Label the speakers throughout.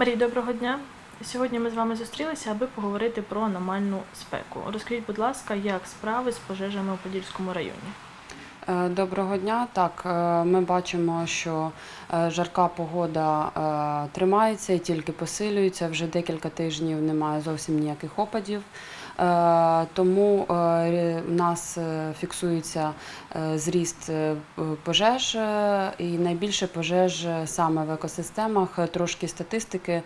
Speaker 1: Марій, доброго дня. Сьогодні ми з вами зустрілися, аби поговорити про аномальну спеку. Розкажіть, будь ласка, як справи з пожежами у Подільському районі?
Speaker 2: Е, Доброго дня. Так, е, ми бачимо, що е, жарка погода тримається і тільки посилюється. Вже декілька тижнів немає зовсім ніяких опадів. Е, Тому е, у нас е, фіксується зріст пожеж, і найбільше пожеж саме в екосистемах. Трошки статистики.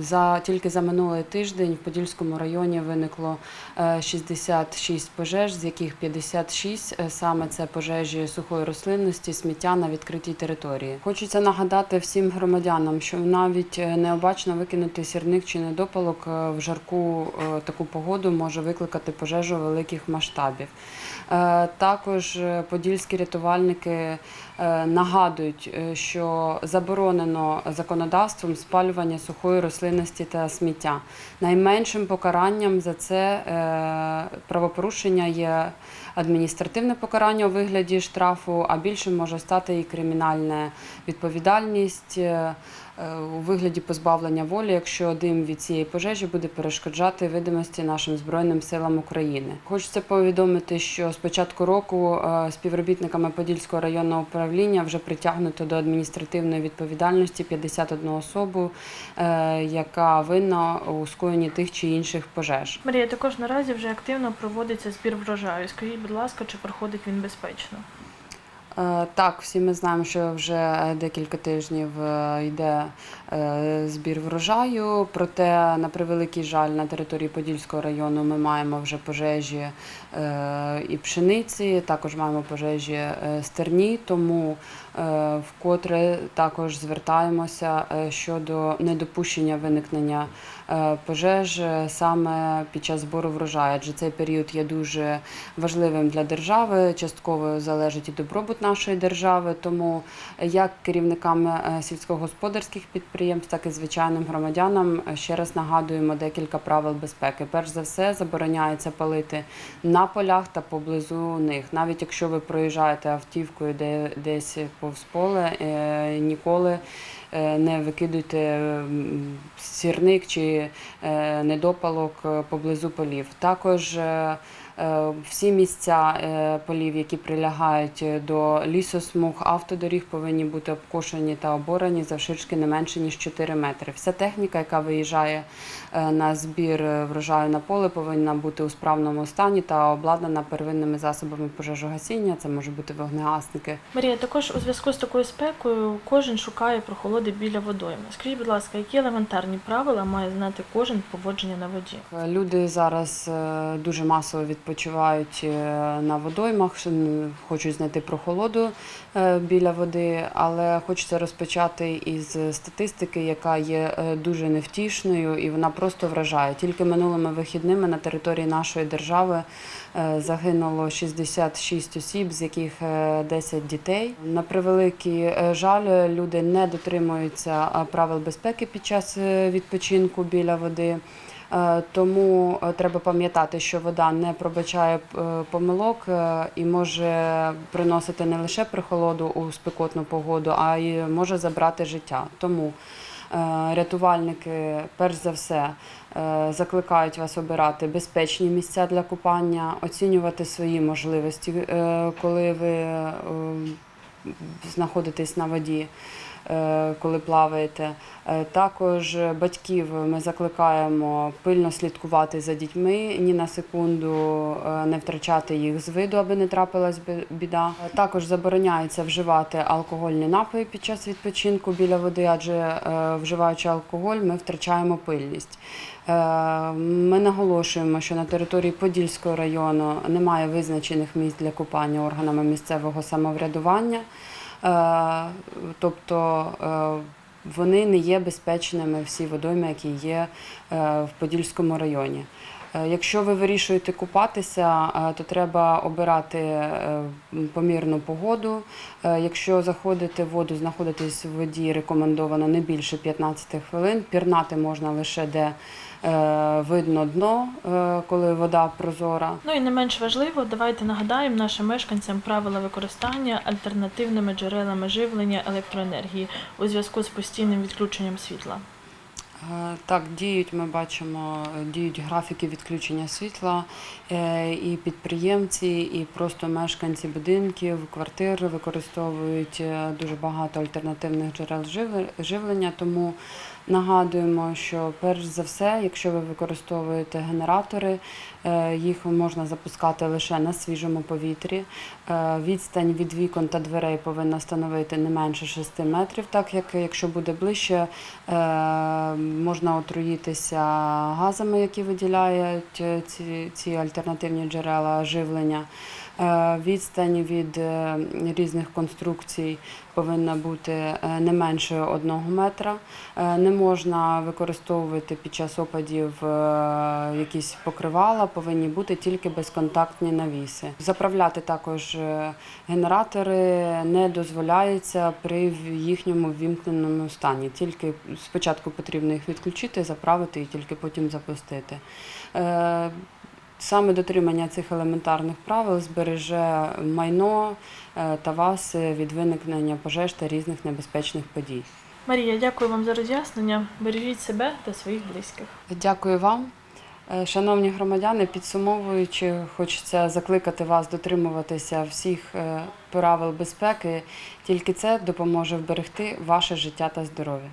Speaker 2: За тільки за минулий тиждень в Подільському районі виникло е, 66 пожеж, з яких 56 е, саме це пожежі сухої рослинності, сміття на відкритій території. Хочеться нагадати всім громадянам, що навіть необачно викинути сірник чи недопалок в жарку таку погоду може викликати пожежу великих масштабів. Е, Також е, подільські рятувальники нагадують, е, що заборонено законодавством спалювання сухої рослинності та сміття. Найменшим покаранням за це е, правопорушення є адміністративне покарання у вигляді штрафу, а більшим може стати і кримінальна відповідальність е, е, у вигляді позбавлення волі, якщо дим від цієї пожежі буде перешкоджати видимості нашим збройним силам України. Хочеться повідомити, що з початку року е, співробітниками Подільського районного управління вже притягнуто до адміністративної відповідальності 51 особу, е, яка винна у скоєнні тих чи інших пожеж.
Speaker 1: Марія, також наразі вже активно проводиться збір врожаю. Скажіть, будь ласка, чи проходить він безпечно?
Speaker 2: Е, Так, всі ми знаємо, що вже е, декілька тижнів е, йде збір врожаю. Проте, на превеликий жаль, на території Подільського району ми маємо вже пожежі і пшениці, також маємо пожежі стерні, тому вкотре також звертаємося щодо недопущення виникнення пожеж е, саме під час збору врожаю, адже цей період є дуже важливим для держави, частково залежить і добробут нашої держави. Тому як керівникам е, сільськогосподарських підприємств, так і звичайним громадянам е, ще раз нагадуємо декілька правил безпеки. Перш за все, забороняється палити на полях та поблизу них. Навіть якщо ви проїжджаєте автівкою де десь повз поле, ніколи. Не викидуйте сірник чи недопалок е, поблизу полів. Також е, е, всі місця е, полів, які прилягають до лісосмуг, автодоріг, повинні бути обкошені та оборані завширшки не менше ніж 4 метри. Вся техніка, яка виїжджає е, на збір е, врожаю на поле, повинна бути у справному стані та обладнана первинними засобами пожежогасіння. Це можуть бути вогнегасники.
Speaker 1: Марія, також у зв'язку з такою спекою кожен шукає прохолоди біля водойми. Скажіть, будь ласка, які елементарні правила має знати кожен поводження на воді?
Speaker 2: Люди зараз е, дуже масово відпочивають е, на водоймах, хочуть знайти прохолоду е, біля води, але хочеться розпочати із статистики, яка є е, дуже невтішною і вона просто вражає. Тільки минулими вихідними на території нашої держави загинуло 66 осіб, з яких е, 10 дітей. На превеликий жаль, люди не дотримуються правил безпеки під час відпочинку біля води. Е, Тому е, треба пам'ятати, що вода не пробачає е, помилок і може приносити не лише прохолоду у спекотну погоду, а й може забрати життя. Тому рятувальники, перш за все, закликають вас обирати безпечні місця для купання, оцінювати свої можливості, коли ви знаходитесь на воді, коли плаваєте. Е, Також батьків ми закликаємо пильно слідкувати за дітьми, ні на секунду е, не втрачати їх з виду, аби не трапилась бі- біда. Е, Також забороняється вживати алкогольні напої під час відпочинку біля води, адже е, вживаючи алкоголь, ми втрачаємо пильність. Е, Ми наголошуємо, що на території Подільського району немає визначених місць для купання органами місцевого самоврядування. Е, Тобто е, вони не є безпечними всі водойми, які є е, в Подільському районі. Е, Якщо ви вирішуєте купатися, е, то треба обирати е, помірну погоду. Якщо заходите в воду, знаходитесь в воді, рекомендовано не більше 15 хвилин. Пірнати можна лише де видно дно, коли вода прозора.
Speaker 1: Ну і не менш важливо, давайте нагадаємо нашим мешканцям правила використання альтернативними джерелами живлення електроенергії у зв'язку з постійним відключенням світла.
Speaker 2: Е, Так, діють, ми бачимо, е, діють графіки відключення світла, е, і підприємці, і просто мешканці будинків, квартир використовують дуже багато альтернативних джерел живлення. Тому нагадуємо, що перш за все, якщо ви використовуєте генератори, е, їх можна запускати лише на свіжому повітрі. Е, Відстань від вікон та дверей повинна становити не менше 6 метрів, так як якщо буде ближче, е, можна отруїтися газами, які виділяють ці альтернативні джерела живлення. Е, Відстань від е, різних конструкцій повинна бути е, не менше одного метра. Не можна використовувати під час опадів якісь покривала, повинні бути тільки безконтактні навіси. Заправляти також генератори не дозволяється при їхньому ввімкненому стані. Тільки спочатку потрібно їх відключити, заправити і тільки потім запустити. Саме дотримання цих елементарних правил збереже майно е, та вас від виникнення пожеж та різних небезпечних подій.
Speaker 1: Марія, дякую вам за роз'яснення. Бережіть себе та своїх близьких.
Speaker 2: Дякую вам. Е, Шановні громадяни, підсумовуючи, хочеться закликати вас дотримуватися всіх е, правил безпеки. Тільки це допоможе вберегти ваше життя та здоров'я.